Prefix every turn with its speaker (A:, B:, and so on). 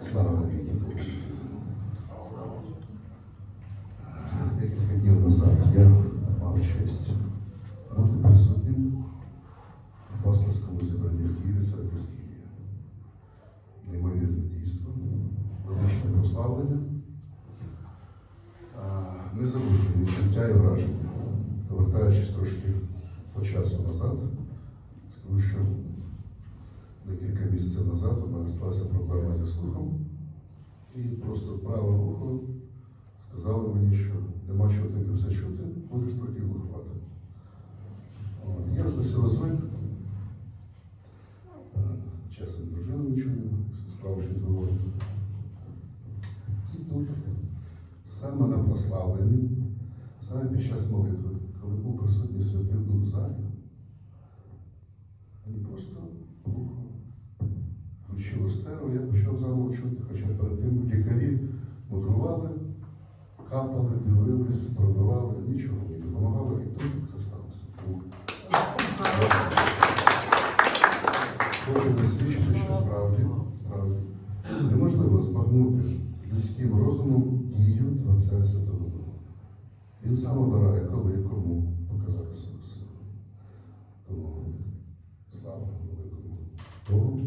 A: Слава навіки Богу. Декілька днів назад я мав честь бути присутнім в пасторському зібранні в Києві церкви Скіфія. Неймовірне дійство, величне прославлення, а, незабутні відчуття і враження. Повертаючись трошки по часу назад, скажу, що сталася проблема зі слухом. І просто праве вухо сказали мені, що нема чого тобі все чути, будеш трохи глухувати. Я ж до цього звик. Е, Часом дружину не чую, справа щось говорить. І тут, саме на прославленні, саме під час молитви, коли був присутній Святий Дух в залі, включило стерео, я почав заново чути, хоча перед тим лікарі мудрували, капали, дивились, пробивали, нічого не допомагало, і тут це сталося. Хочу засвідчити, що справді, справді неможливо збагнути людським розумом дію Творця Святого Духа. Він сам обирає, коли і кому показати свою силу. Тому слава великому Богу.